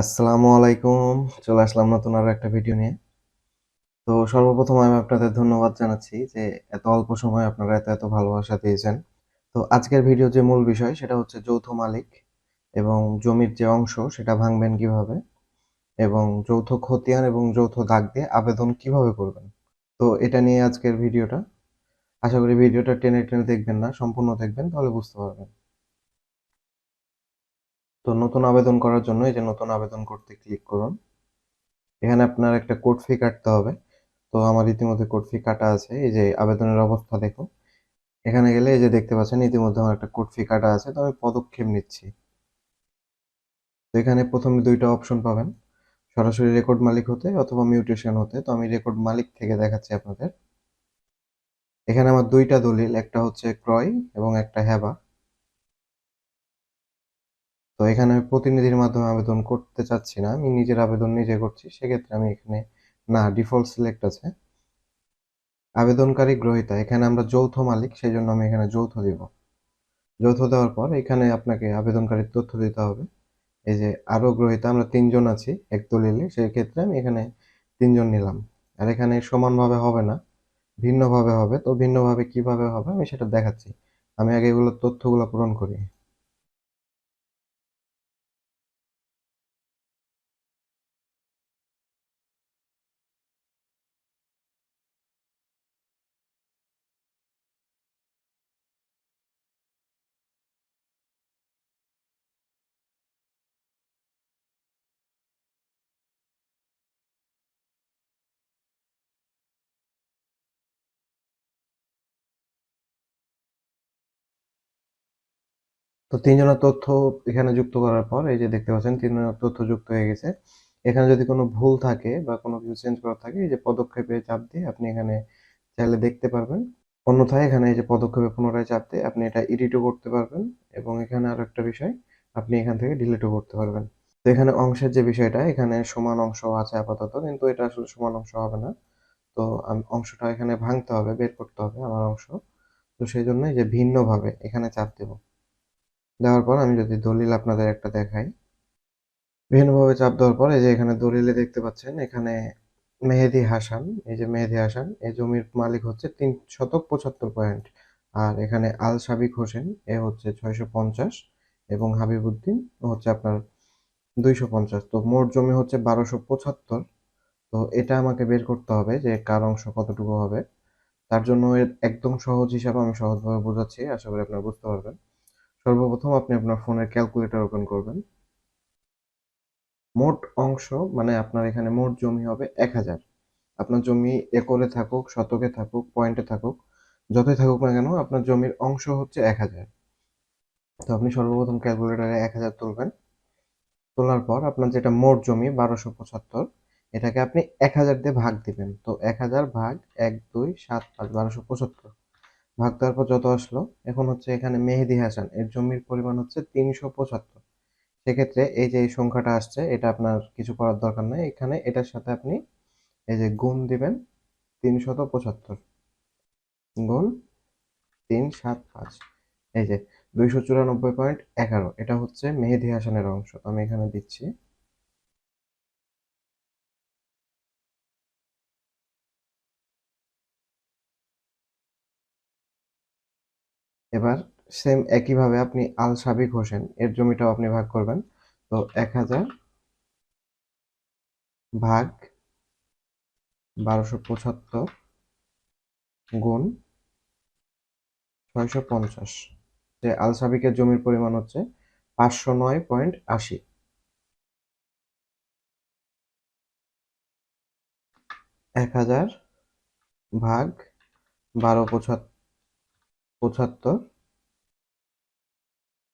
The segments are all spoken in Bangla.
আসসালামু আলাইকুম। চলে আসলাম নতুন আরও একটা ভিডিও নিয়ে। তো সর্বপ্রথম আমি আপনাদের ধন্যবাদ জানাচ্ছি যে এত অল্প সময় আপনারা এত এত ভালোবাসা দিয়েছেন। তো আজকের ভিডিও যে মূল বিষয় সেটা হচ্ছে যৌথ মালিক এবং জমির যে অংশ সেটা ভাঙবেন কীভাবে এবং যৌথ খতিয়ান এবং যৌথ দাগ দিয়ে আবেদন কীভাবে করবেন। তো এটা নিয়ে আজকের ভিডিওটা আশা করি ভিডিওটা টেনে টেনে দেখবেন না, সম্পূর্ণ দেখবেন, তাহলে বুঝতে পারবেন। তো নতুন আবেদন করার জন্য এই যে নতুন আবেদন করতে ক্লিক করুন। এখানে আপনার একটা কোড ফি কাটতে হবে। তো আমার ইতিমধ্যে কোড ফি কাটা আছে। এই যে আবেদনের অবস্থা দেখো এখানে গেলে এই যে দেখতে পাচ্ছেন, ইতিমধ্যে আমার একটা কোড ফি কাটা আছে। তো আমি পদক্ষেপ নিচ্ছি। তো এখানে প্রথমে দুইটা অপশন পাবেন। সরাসরি রেকর্ড মালিক হতে অথবা মিউটেশন হতে। তো আমি রেকর্ড মালিক থেকে দেখাচ্ছি আপনাদের। এখানে আমার দুইটা দলিল, একটা হচ্ছে ক্রয় এবং একটা হেবা তো এখানে আমি প্রতিনিধির মাধ্যমে আবেদন করতে চাচ্ছি না। আমি নিজের আবেদন নিজে করছি, সেক্ষেত্রে আমি এখানে, না, ডিফল্ট সিলেক্ট আছে। আবেদনকারী গ্রহীতা, এখানে আমরা যৌথ মালিক সেই জন্য আমি এখানে যৌথ দিব। যৌথ দেওয়ার পর এখানে আপনাকে আবেদনকারীর তথ্য দিতে হবে। এই যে আরও গ্রহীতা, আমরা তিনজন আছি, এক দলিলে সেই ক্ষেত্রে আমি এখানে তিনজন নিলাম। আর এখানে সমানভাবে হবে না, ভিন্নভাবে হবে। তো ভিন্নভাবে কীভাবে হবে আমি সেটা দেখাচ্ছি। আমি আগে এগুলো তথ্যগুলো পূরণ করি। তো তিনজনের তথ্য এখানে যুক্ত করার পর, এই যে দেখতে পাচ্ছেন, তিনজনের তথ্য যুক্ত হয়ে গেছে। এখানে যদি কোনো ভুল থাকে বা কোনো কিছু চেঞ্জ করার থাকে, এই যে পদক্ষেপে চাপ দিয়ে আপনি এখানে চাইলে দেখতে পারবেন। অন্যথায় এখানে এই যে পদক্ষেপে পুনরায় চাপ দিয়ে আপনি এটা এডিটও করতে পারবেন এবং এখানে আরও একটা বিষয়, আপনি এখান থেকে ডিলিটও করতে পারবেন। তো এখানে অংশের যে বিষয়টা, এখানে সমান অংশ আছে আপাতত, কিন্তু এটা আসলে সমান অংশ হবে না। তো অংশটা এখানে ভাঙতে হবে, বের করতে হবে আমার অংশ। তো সেই জন্য যে ভিন্নভাবে এখানে চাপ দেবো। দেওয়ার পর আমি যদি দলিল আপনাদের একটা দেখাই। ভিন্নভাবে চাপ দেওয়ার পর এই যে এখানে দলিলে দেখতে পাচ্ছেন, এখানে মেহেদি হাসান, এই যে মেহেদি হাসান, এই জমির মালিক হচ্ছে তিন শতক পঁচাত্তর পয়েন্ট। আর এখানে আল সাবিক হোসেন, এ হচ্ছে ছয়শো পঞ্চাশ এবং হাবিবুদ্দিন হচ্ছে আপনার দুইশো পঞ্চাশ। তো মোট জমি হচ্ছে বারোশো পঁচাত্তর। তো এটা আমাকে বের করতে হবে যে কার অংশ কতটুকু হবে। তার জন্য একদম সহজ হিসাবে আমি সহজভাবে বোঝাচ্ছি, আশা করি আপনারা বুঝতে পারবেন। সর্বপ্রথম আপনি আপনার ফোনের ক্যালকুলেটর ওপেন করবেন। মোট অংশ মানে আপনার এখানে মোট জমি হবে এক হাজার। আপনার জমি একরে থাকুক, শতকে থাকুক, পয়েন্টে থাকুক, যতই থাকুক না কেন, আপনার জমির অংশ হচ্ছে এক হাজার। তো আপনি সর্বপ্রথম ক্যালকুলেটারে এক হাজার তুলবেন। তোলার পর আপনার যেটা মোট জমি, বারোশো পঁচাত্তর, এটাকে আপনি এক হাজার দিয়ে ভাগ দিবেন। তো এক হাজার ভাগ এক, দুই, সাত, পাঁচ, বারোশো পঁচাত্তর। ভাগ দেওয়ার পর যত আসলো, এখন হচ্ছে এখানে মেহেদি হাসান, এর জমির পরিমাণ হচ্ছে তিনশো পঁচাত্তর। সেক্ষেত্রে এই যে এই সংখ্যাটা আসছে, এটা আপনার কিছু করার দরকার নেই। এখানে এটার সাথে আপনি এই যে গুণ দিবেন, তিনশত পঁচাত্তর। গুণ তিন সাত পাঁচ। এই যে দুইশো চুরানব্বই পয়েন্ট এগারো, এটা হচ্ছে মেহেদি হাসানের অংশ। আমি এখানে দিচ্ছি। এবার সেম একইভাবে আপনি আল সাবিক হোসেন, এর জমিটাও আপনি ভাগ করবেন। তো এক হাজার ভাগ বারোশো পঁচাত্তর গুণ ছয়শো পঞ্চাশ। যে আল সাবিকের জমির পরিমাণ হচ্ছে পাঁচশো নয় পয়েন্ট আশি। এক হাজার ভাগ বারো পঁচাত্তর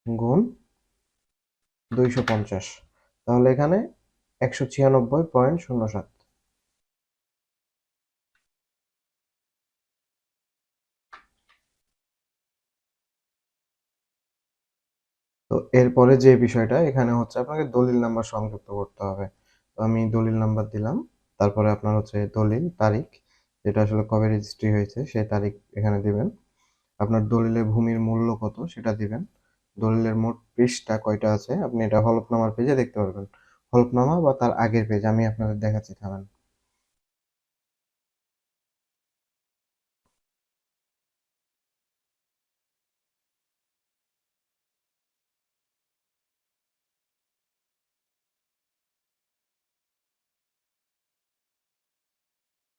গুণ দুইশো পঞ্চাশ। তাহলে এখানে একশো ছিয়ানব্বই পয়েন্ট শূন্য সাত। তো এরপরে যে বিষয়টা, এখানে হচ্ছে আপনাকে দলিল নাম্বার সংযুক্ত করতে হবে। তো আমি দলিল নাম্বার দিলাম, তারপরে আপনার হচ্ছে দলিল, তারিখ, যেটা আসলে কবে রেজিস্ট্রি হয়েছে, সেই তারিখ এখানে দিবেন। আপনার দলিলে ভূমির মূল্য কত সেটা দিবেন। দলিলের মোট পৃষ্ঠা কয়টা আছে? আপনি এটা হলফনামার পেজে দেখতে পারবেন। হলফনামা বা তার আগের পেজ আমি আপনাদের দেখাচ্ছি থামেন।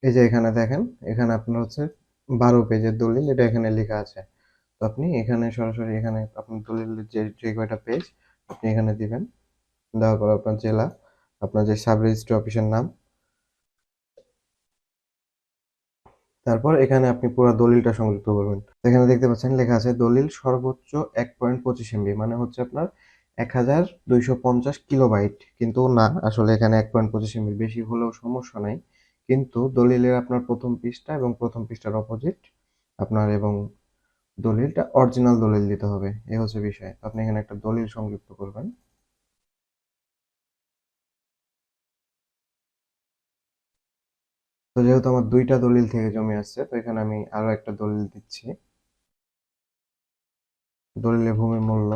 এই যে এখানে দেখেন, এখানে আপনার হচ্ছে বারো পেজের দলিল, এটা এখানে লেখা আছে। তো আপনি এখানে সরাসরি এখানে আপনার দলিলের যে যে কয়টা পেজ আপনি এখানে দিবেন। দেওয়ার পর আপনার জেলা, আপনার যে সাব রেজিস্ট্রি অফিসের নাম। তারপর এখানে আপনি পুরো দলিলটা সংযুক্ত করবেন। এখানে দেখতে পাচ্ছেন, লেখা আছে দলিল সর্বোচ্চ এক পয়েন্ট পঁচিশ এমবি মানে হচ্ছে আপনার এক হাজার দুইশো পঞ্চাশ কিলোবাইট। কিন্তু না, আসলে এখানে এক পয়েন্ট পঁচিশ এমবি বেশি হলেও সমস্যা নাই। কিন্তু দলিলের আপনার প্রথম পৃষ্ঠা এবং প্রথম পৃষ্ঠার অপোজিট আপনার এবং দলিলটা অরিজিনাল দলিল দিতে হবে, এ হচ্ছে বিষয়। আপনি এখানে একটা দলিল সংযুক্ত করবেন। তো যেহেতু আমার দুইটা দলিল থেকে জমি আসছে, তো এখানে আমি আরও একটা দলিল দিচ্ছি। দলিলের ভূমি মূল্য।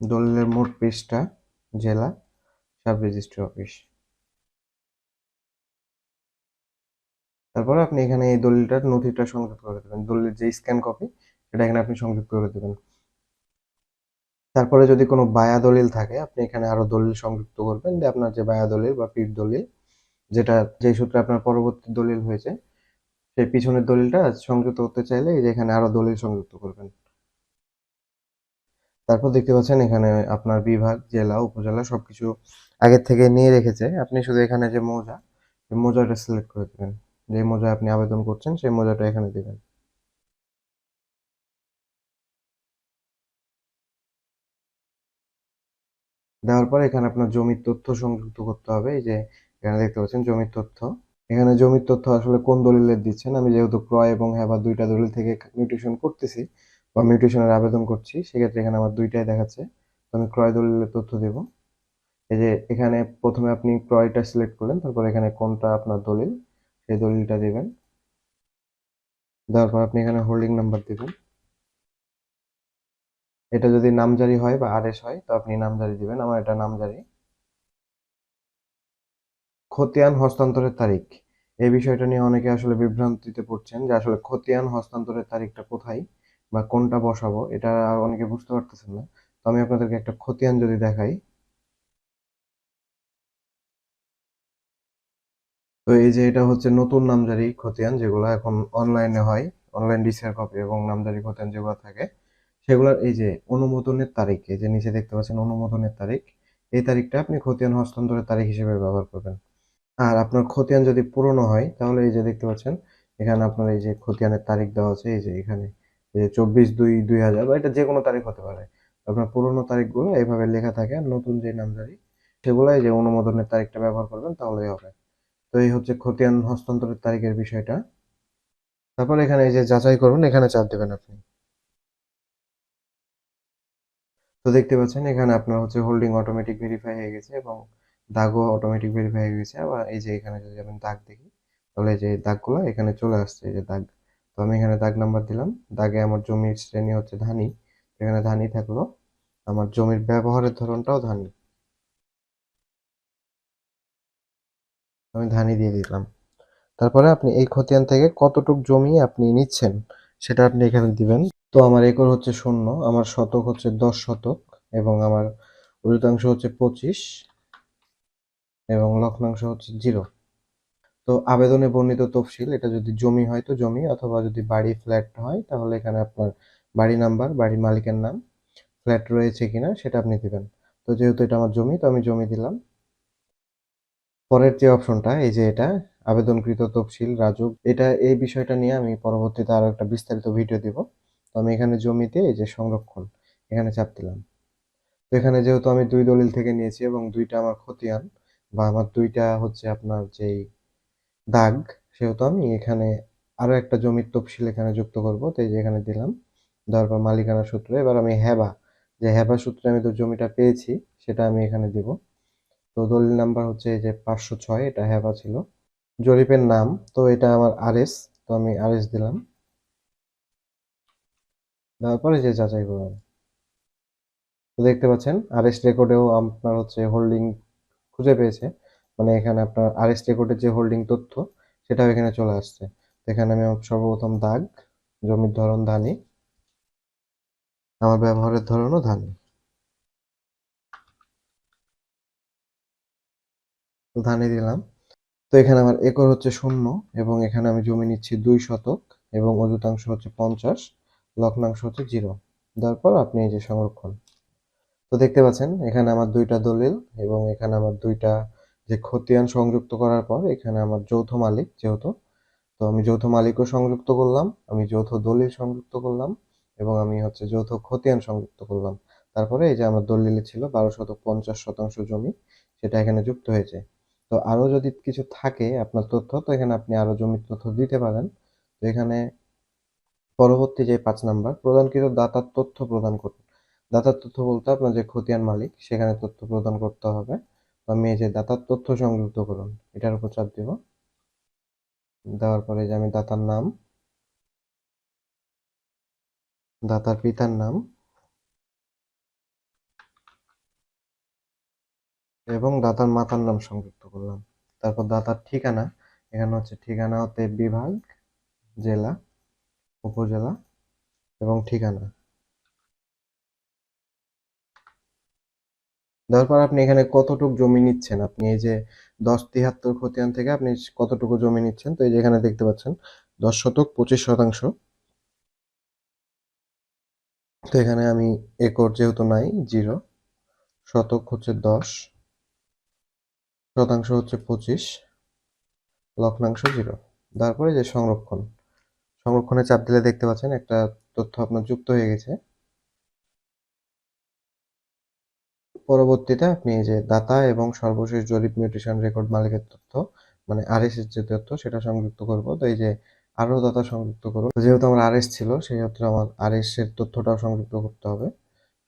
দলিলের মোট পৃষ্ঠা, জেলা সাব রেজিস্ট্রি অফিস। তারপরে আপনি এখানে এই দলিলটার নথিটা সংযুক্ত করে দেবেন। দলিলের যে স্ক্যান কপি সেটা এখানে আপনি সংযুক্ত করে দেবেন। তারপরে যদি কোনো বায়া দলিল থাকে, আপনি এখানে আরও দলিল সংযুক্ত করবেন যে আপনার যে বায়া দলিল বা পিঠ দলিল, যেটা যে সূত্রে আপনার পরবর্তী দলিল হয়েছে, সেই পিছনের দলিলটা সংযুক্ত করতে চাইলে এই যে এখানে আরও দলিল সংযুক্ত করবেন। তারপর দেখতে পাচ্ছেন এখানে আপনার বিভাগ, জেলা, উপজেলা সবকিছু আগের থেকে নিয়ে রেখেছে। আপনি শুধু এখানে যে মৌজা মৌজাটা সিলেক্ট করে দেবেন। যে মৌজায় আপনি আবেদন করছেন, সেই মৌজাটা এখানে দিবেন। দেওয়ার পর এখানে আপনার জমির তথ্য সংযুক্ত করতে হবে। এই যে এখানে দেখতে পাচ্ছেন জমির তথ্য। এখানে জমির তথ্য আসলে কোন দলিলের দিচ্ছেন? আমি যেহেতু ক্রয় এবং হ্যাঁ দুইটা দলিল থেকে মিউটেশন করতেছি বা মিউটেশনের আবেদন করছি, সেক্ষেত্রে এখানে আমার দুইটাই দেখাচ্ছে। তো আমি ক্রয় দলিলের তথ্য দেব। এই যে এখানে প্রথমে আপনি ক্রয়টা সিলেক্ট করলেন, তারপর এখানে কোনটা আপনার দলিল? সেই দলিলটা দিবেন। দেওয়ার পর আপনি এখানে হোল্ডিং নাম্বার দিবেন। এটা যদি নামজারি হয় বা আরএস হয়, তো আপনি নামজারি দিবেন। আমার এটা নামজারি। খতিয়ান হস্তান্তরের তারিখ। এই বিষয়টা নিয়ে অনেকে আসলে বিভ্রান্তিতে পড়ছেন যে আসলে খতিয়ান হস্তান্তরের তারিখটা কোথায় বা কোনটা বসাবো, এটা অনেকে বুঝতে পারতেছেন না। তো আমি আপনাদেরকে একটা খতিয়ান যদি দেখাই তো এই যে এটা হচ্ছে নতুন নামজারি খতিয়ান যেগুলো এখন অনলাইনে হয় অনলাইন ডিসিআর কপি এবং নামজারি খতিয়ান যেগুলো থাকে, সেগুলোর এই যে অনুমোদনের তারিখ, এই যে নিচে দেখতে পাচ্ছেন অনুমোদনের তারিখ, এই তারিখটা আপনি খতিয়ান হস্তান্তরের তারিখ হিসেবে ব্যবহার করবেন। আর আপনার খতিয়ান যদি পুরনো হয়, তাহলে এই যে দেখতে পাচ্ছেন, এখানে আপনার এই যে খতিয়ানের তারিখ দেওয়া আছে, এই যে এখানে, এই যে চব্বিশ দুই দুই হাজার বা এটা যে কোনো তারিখ হতে পারে। আপনার পুরনো তারিখগুলো এইভাবে লেখা থাকে নতুন যে নামজারি সেগুলো এই যে অনুমোদনের তারিখটা ব্যবহার করবেন, তাহলেই হবে। তো এই হচ্ছে খতিয়ান হস্তান্তরের তারিখের বিষয়টা। তারপর এখানে এই যে যাচাই করুন, এখানে চাপ দেবেন আপনি। তো দেখতে পাচ্ছেন, এখানে আপনার হচ্ছে হোল্ডিং অটোমেটিক ভেরিফাই হয়ে গেছে এবং দাগও অটোমেটিক ভেরিফাই হয়ে গেছে। আবার এই যে এখানে যদি আমি দাগ দেখি, তাহলে এই যে দাগগুলো এখানে চলে আসছে, এই যে দাগ। তো আমি এখানে দাগ নাম্বার দিলাম। দাগে আমার জমির শ্রেণি হচ্ছে ধানি এখানে ধানি থাকল। আমার জমির ব্যবহারের ধরনটাও ধানি। আমি ধানি দিয়ে দিলাম। তারপরে আপনি এই খতিয়ান থেকে কতটুক জমি আপনি নিচ্ছেন সেটা আপনি এখানে দিবেন। তো আমার একর হচ্ছে শূন্য, আমার শতক হচ্ছে দশ শতক এবং আমার অধিকাংশ হচ্ছে পঁচিশ এবং লক্ষাংশ হচ্ছে জিরো। তো আবেদনে বর্ণিত তফসিল, এটা যদি জমি হয় তো জমি, অথবা যদি বাড়ি ফ্ল্যাট হয় তাহলে এখানে আপনার বাড়ি নাম্বার, বাড়ির মালিকের নাম, ফ্ল্যাট রয়েছে কিনা সেটা আপনি দিবেন। তো যেহেতু এটা আমার জমি, তো আমি জমি দিলাম। পরের যে অপশনটা, এই যে এটা, আবেদনকৃত তফসিল, রাজুক, এটা, এই বিষয়টা নিয়ে আমি পরবর্তীতে আরও একটা বিস্তারিত ভিডিও দিব। তো আমি এখানে জমিতে এই যে সংরক্ষণ, এখানে চাপ দিলাম। তো এখানে যেহেতু আমি দুই দলিল থেকে নিয়েছি এবং দুইটা আমার খতিয়ান, বা আমার দুইটা হচ্ছে আপনার যেই দাগ, সেহেতু আমি এখানে আরও একটা জমির তফসিল এখানে যুক্ত করব। তো এই যে এখানে দিলাম, দেওয়ার পর মালিকানা সূত্রে। এবার আমি হেবা, যে হেবা সূত্রে আমি তো জমিটা পেয়েছি, সেটা আমি এখানে দিব। তো দলিল নাম্বার হচ্ছে এই যে পাঁচশো ছয়, এটা হেবা ছিল। জরিপের নাম, তো এটা আমার আরএস, তো আমি আরএস দিলাম। দেওয়ার পরে যে যাচাই করলাম। তো দেখতে পাচ্ছেন, আরএস রেকর্ডেও আপনার হচ্ছে হোল্ডিং খুঁজে পেয়েছে। মানে এখানে আপনার আরএস রেকর্ডের যে হোল্ডিং তথ্য, সেটাও এখানে চলে আসছে। এখানে আমি সর্বপ্রথম দাগ, জমির ধরন, ধানি। আমার ব্যবহারের ধরনও ধানি। ধানি দিলাম। তো এখানে আমার একর হচ্ছে শূন্য এবং এখানে আমি জমি নিচ্ছি দুই শতক এবং অযুতাংশ হচ্ছে পঞ্চাশ, লগ্নাংশ হচ্ছে জিরো। দেওয়ার পর আপনি এই যে সংরক্ষণ। তো দেখতে পাচ্ছেন, এখানে আমার দুইটা দলিল এবং এখানে আমার দুইটা যে খতিয়ান সংযুক্ত করার পর এখানে আমার যৌথ মালিক যেহেতু। তো আমি যৌথ মালিকও সংযুক্ত করলাম, আমি যৌথ দলিল সংযুক্ত করলাম এবং আমি হচ্ছে যৌথ খতিয়ান সংযুক্ত করলাম। তারপরে এই যে আমার দলিলে ছিল বারো শতক পঞ্চাশ শতাংশ জমি, সেটা এখানে যুক্ত হয়েছে। তো আরও যদি কিছু থাকে আপনার তথ্য, তো এখানে আপনি আরও জমির তথ্য দিতে পারেন। তো এখানে পরবর্তী যে পাঁচ নাম্বার, প্রদানকৃত দাতার তথ্য প্রদান করুন। দাতার তথ্য বলতে আপনার যে খতিয়ান মালিক, সেখানে তথ্য প্রদান করতে হবে। আমি এই যে দাতার তথ্য সংযুক্ত করুন, এটার উপর চাপ দিব। দেওয়ার পরে যে আমি দাতার নাম, দাতার পিতার নাম এবং দাতার মাতার নাম সংযুক্ত করলাম। তারপর দাতার ঠিকানা, এখানে হচ্ছে ঠিকানা হতে বিভাগ, জেলা, উপজেলা এবং ঠিকানা। দেওয়ার পর আপনি এখানে কতটুকু জমি নিচ্ছেন? আপনি এই যে দশ তিয়াত্তর খতিয়ান থেকে আপনি কতটুকু জমি নিচ্ছেন? তো এই যে এখানে দেখতে পাচ্ছেন, দশ শতক, পঁচিশ শতাংশ। তো এখানে আমি একর যেহেতু নাই, জিরো, শতক হচ্ছে দশ। শতাংশ হচ্ছে পঁচিশ, লক্ষাংশ জিরো। তারপরে যে সংরক্ষণ, সংরক্ষণে চাপ দিলে দেখতে পাচ্ছেন একটা তথ্য আপনার যুক্ত হয়ে গেছে। পরবর্তীতে আপনি যে দাতা এবং সর্বশেষ জরিপ মিউটেশন রেকর্ড মালিকের তথ্য মানে আরএস এর যে তথ্য, সেটা সংযুক্ত করব। তো এই যে আরও দাতা সংযুক্ত করুন। যেহেতু আমার আরএস ছিল, সেই ক্ষেত্রে আমার আরএস এর তথ্যটাও সংযুক্ত করতে হবে।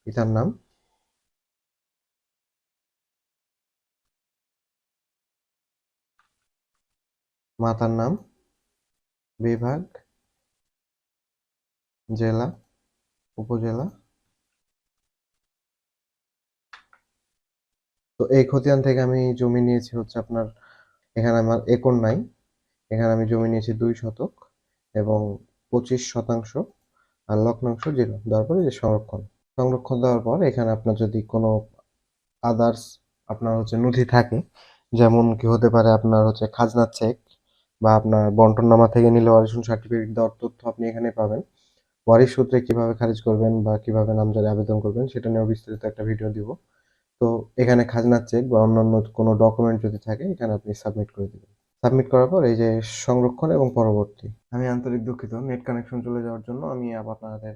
পিতার নাম মাতার নাম, বিভাগ, জেলা, উপজেলা। তো এই খতিয়ান থেকে আমি জমি নিয়েছি হচ্ছে আপনার, এখানে আমার একর নাই। এখানে আমি জমি নিয়েছি দুই শতক এবং পঁচিশ শতাংশ আর লগ্নাংশ জিরো। দেওয়ার পরে যে সংরক্ষণ। সংরক্ষণ দেওয়ার পর এখানে আপনার যদি কোনো আদার্স আপনার হচ্ছে নথি থাকে, যেমন কি হতে পারে আপনার হচ্ছে খাজনা চেক বা আপনার বন্টননামা থেকে নিলে ওয়ারিশন সার্টিফিকেট দেওয়ার তথ্য আপনি এখানে পাবেন। ওয়ারিশ সূত্রে কীভাবে খারিজ করবেন বা কীভাবে নামজারি আবেদন করবেন সেটা নিয়েও বিস্তারিত একটা ভিডিও দিব। তো এখানে খাজনার চেক বা অন্যান্য কোনো ডকুমেন্ট যদি থাকে, এখানে আপনি সাবমিট করে দেবেন। সাবমিট করার পর এই যে সংরক্ষণ এবং পরবর্তী। আমি আন্তরিক দুঃখিত নেট কানেকশন চলে যাওয়ার জন্য আমি আপনাদের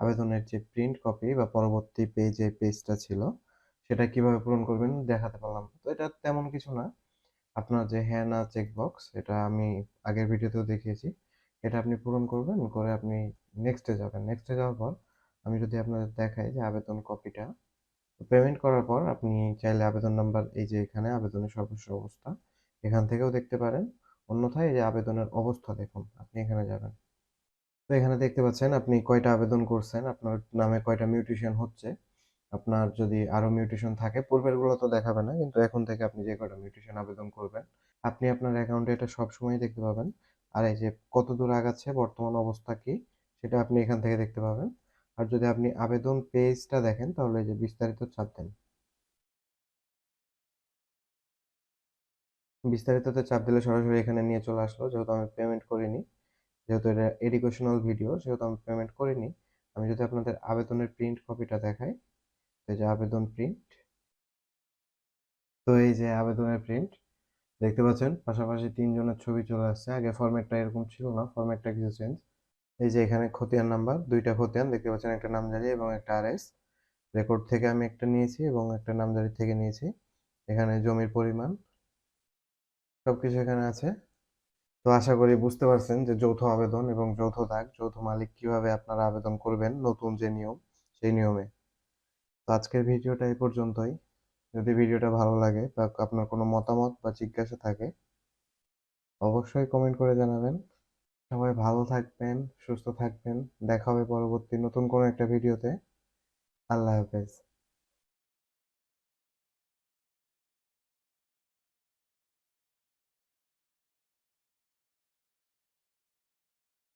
আবেদনের যে প্রিন্ট কপি বা পরবর্তী পেজে পেজটা ছিল, সেটা কীভাবে পূরণ করবেন দেখাতে পারলাম। তো এটা তেমন কিছু না। আপনার যে হ্যাঁ না চেকবক্স এটা আমি আগের ভিডিওতেও দেখিয়েছি। এটা আপনি পূরণ করবেন, করে আপনি নেক্সটে যাবেন। নেক্সটে যাওয়ার পর আমি যদি আপনাদের দেখাই যে আবেদন কপিটা পেমেন্ট করার পর আপনি চাইলে আবেদন নাম্বার এই যে এখানে, আবেদনের সর্বশেষ অবস্থা এখান থেকেও দেখতে পারেন। অন্যথায় এই যে আবেদনের অবস্থা দেখুন, আপনি এখানে যাবেন। তো এখানে দেখতে পাচ্ছেন, আপনি কয়টা আবেদন করছেন, আপনার নামে কয়টা মিউটেশন হচ্ছে। আপনার যদি আরও মিউটেশন থাকে পূর্বেরগুলো তো দেখাবে না, কিন্তু এখন থেকে আপনি যে কয়টা মিউটেশন আবেদন করবেন, আপনি আপনার অ্যাকাউন্টে এটা সবসময় দেখতে পাবেন। আর এই যে কত দূর আগাচ্ছে, বর্তমান অবস্থা কি, সেটা আপনি এখান থেকে দেখতে পাবেন। আর যদি আপনি আবেদন পেজটা দেখেন, তাহলে এই যে বিস্তারিত চাপ দেন। বিস্তারিততে চাপ দিলে সরাসরি এখানে নিয়ে চলে আসলো, যেহেতু আমি পেমেন্ট করিনি, যেহেতু এটা এডুকেশনাল ভিডিও সেহেতু আমি পেমেন্ট করিনি, আমি যদি আপনাদের আবেদনের প্রিন্ট কপিটা দেখাই এই যে আবেদন প্রিন্ট তো এই যে আবেদনের প্রিন্ট দেখতে পাচ্ছেন পাশাপাশি তিনজনের ছবি চলে আসছে। আগে ফরম্যাটটা এরকম ছিল না ফরম্যাটটা কিছু চেঞ্জ এই যে এখানে খতিয়ান নাম্বার দুইটা খতিয়ান, দেখতে পাচ্ছেন একটা নামজারি এবং একটা আরএস। রেকর্ড থেকে আমি একটা নিয়েছি এবং একটা নামজারি থেকে নিয়েছি। এখানে জমির পরিমাণ, সবকিছু এখানে আছে। তো আশা করি বুঝতে পারছেন যে যৌথ আবেদন এবং যৌথ দাগ, যৌথ মালিক কীভাবে আপনারা আবেদন করবেন, নতুন যে নিয়ম, সেই নিয়মে। তো আজকের ভিডিওটা এই পর্যন্তই। যদি ভিডিওটা ভালো লাগে বা আপনার কোনো মতামত বা জিজ্ঞাসা থাকে, অবশ্যই কমেন্ট করে জানাবেন। সবাই ভালো থাকবেন, সুস্থ থাকবেন। দেখা হবে পরবর্তী নতুন কোনো একটা ভিডিওতে। আল্লাহ হাফেজ।